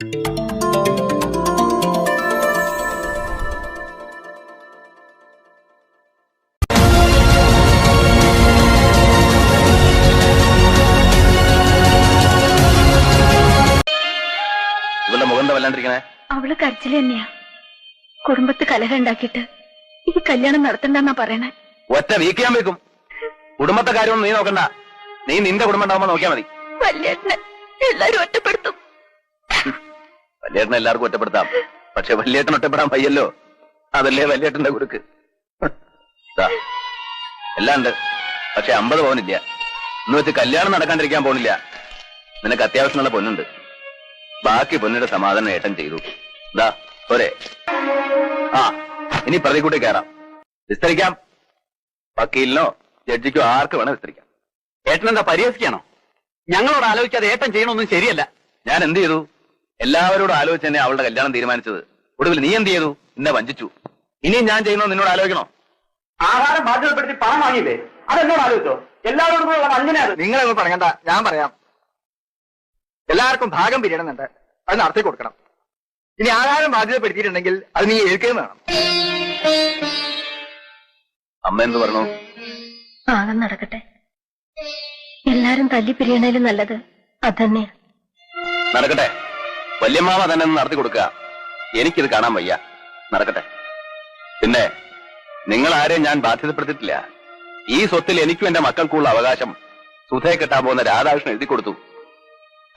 അവൾ കരച്ചിൽ തന്നെയാ. കുടുംബത്ത് കലഹ ഉണ്ടാക്കിയിട്ട് ഈ കല്യാണം നടത്തണ്ടെന്നാ പറയണേ. ഒറ്റ വീക്കാൻ വെക്കും. കുടുംബത്തെ കാര്യമൊന്നും നീ നോക്കണ്ട. നീ നിന്റെ കുടുംബം ഉണ്ടാവുമ്പോ നോക്കിയാ മതി. എല്ലാരും ഒറ്റപ്പെടുത്തും. വല്യേട്ടനെ എല്ലാവർക്കും ഒറ്റപ്പെടുത്താം. പക്ഷെ വല്യേട്ടൻ ഒറ്റപ്പെടാൻ വയ്യല്ലോ. അതല്ലേ വല്യേട്ടന്റെ കുറുക്ക്. ദാ, എല്ലാം ഉണ്ട്. പക്ഷെ അമ്പത് പവനില്ല. എന്ന് വെച്ച് കല്യാണം നടക്കാണ്ടിരിക്കാൻ പോണില്ല. നിനക്ക് അത്യാവശ്യമുള്ള പൊന്നുണ്ട്. ബാക്കി പൊന്നിന്റെ സമാധാനം ഏട്ടൻ ചെയ്തു. ദാ പോരെ. ആ ഇനി പ്രതികൂട്ടി കയറാം. വിസ്തരിക്കാം. വക്കീലിനോ ജഡ്ജിക്കോ ആർക്ക് വേണം വിസ്തരിക്കാം. ഏട്ടൻ എന്താ പരിഹസിക്കാണോ? ഞങ്ങളോട് ആലോചിക്കാതെ ഏട്ടൻ ചെയ്യണമൊന്നും ശരിയല്ല. ഞാൻ എന്ത് ചെയ്തു? എല്ലാവരോടും ആലോചിച്ച് തന്നെ അവളുടെ കല്യാണം തീരുമാനിച്ചത്. ഒടുവിൽ നീ എന്ത് ചെയ്തു? എന്നെ വഞ്ചിച്ചു. ഇനിയും ഞാൻ ചെയ്യുന്നോ നിന്നോട് ആലോചിക്കണോ? ആഹാരം ബാധ്യതപ്പെടുത്തി പണം വാങ്ങിയില്ലേ? അതെന്നോട് ആലോചിച്ചോ? എല്ലാവരോടും കൂടെ നിങ്ങളൊന്നും പറയണ്ട. ഞാൻ പറയാം. എല്ലാവർക്കും ഭാഗം പിരിയണമെന്നുണ്ട്. അത് നടത്തി കൊടുക്കണം. ഇനി ആഹാരം ബാധ്യതപ്പെടുത്തിയിട്ടുണ്ടെങ്കിൽ അത് നീ ഏൽക്കുകയും വേണം. അമ്മ എന്ത് പറഞ്ഞു? ആകെ നടക്കട്ടെ. എല്ലാരും തല്ലി പിരിയണേലും നല്ലത് അതന്നെയാ. നടക്കട്ടെ. വല്യമ്മാവ തന്നെ നടത്തി കൊടുക്കുക. എനിക്കിത് കാണാൻ വയ്യ. നടക്കട്ടെ. പിന്നെ നിങ്ങൾ ആരെയും ഞാൻ ബാധ്യതപ്പെടുത്തിയിട്ടില്ല. ഈ സ്വത്തിൽ എനിക്കും എന്റെ മക്കൾക്കുള്ള അവകാശം സുധയെ കെട്ടാൻ പോകുന്ന രാധാകൃഷ്ണൻ എഴുതി കൊടുത്തു.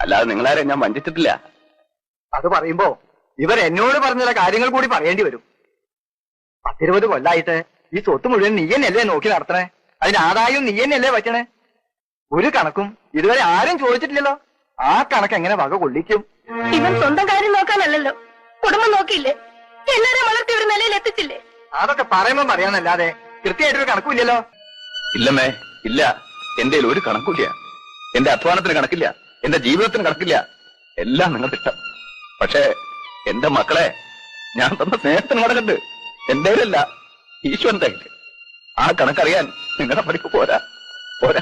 അല്ലാതെ നിങ്ങളാരെയും ഞാൻ വഞ്ചിച്ചിട്ടില്ല. അത് പറയുമ്പോ ഇവർ എന്നോട് പറഞ്ഞ കാര്യങ്ങൾ കൂടി പറയേണ്ടി വരും. പത്തിരുപത് കൊല്ലായിട്ട് ഈ സ്വത്ത് മുഴുവൻ നീ തന്നെയല്ലേ നോക്കി നടത്തണേ? അതിന് ആദായം നീ എന്നല്ലേ പറ്റണേ ഒരു കണക്കും ഇതുവരെ ആരും ചോദിച്ചിട്ടില്ലല്ലോ. ആ കണക്ക് എങ്ങനെ വക കൊള്ളിക്കും ഇവൻ സ്വന്തം കാര്യം നോക്കാനല്ലല്ലോ. കുടുംബം നോക്കിയില്ലേ? എല്ലാരും വളർത്തി ഒരു നിലയിൽ എത്തിച്ചില്ലേ? അതൊക്കെ പറയുമ്പോ പറയാന്നല്ലാതെ കൃത്യമായിട്ടൊരു കണക്കുമില്ലല്ലോ. ഇല്ലമ്മേ ഇല്ല. എന്റെ ഒരു കണക്കില്ല എന്റെ അധ്വാനത്തിന് കണക്കില്ല. എന്റെ ജീവിതത്തിന് കണക്കില്ല. എല്ലാം നിങ്ങൾക്ക് ഇഷ്ടം. പക്ഷേ എന്റെ മക്കളെ ഞാൻ തന്ന സ്നേഹത്തിന് കണക്കുണ്ട് എന്റെ അല്ല ഈശ്വരന്റെ. ആ കണക്കറിയാൻ നിങ്ങളുടെ പഠിപ്പ് പോരാ. പോരാ.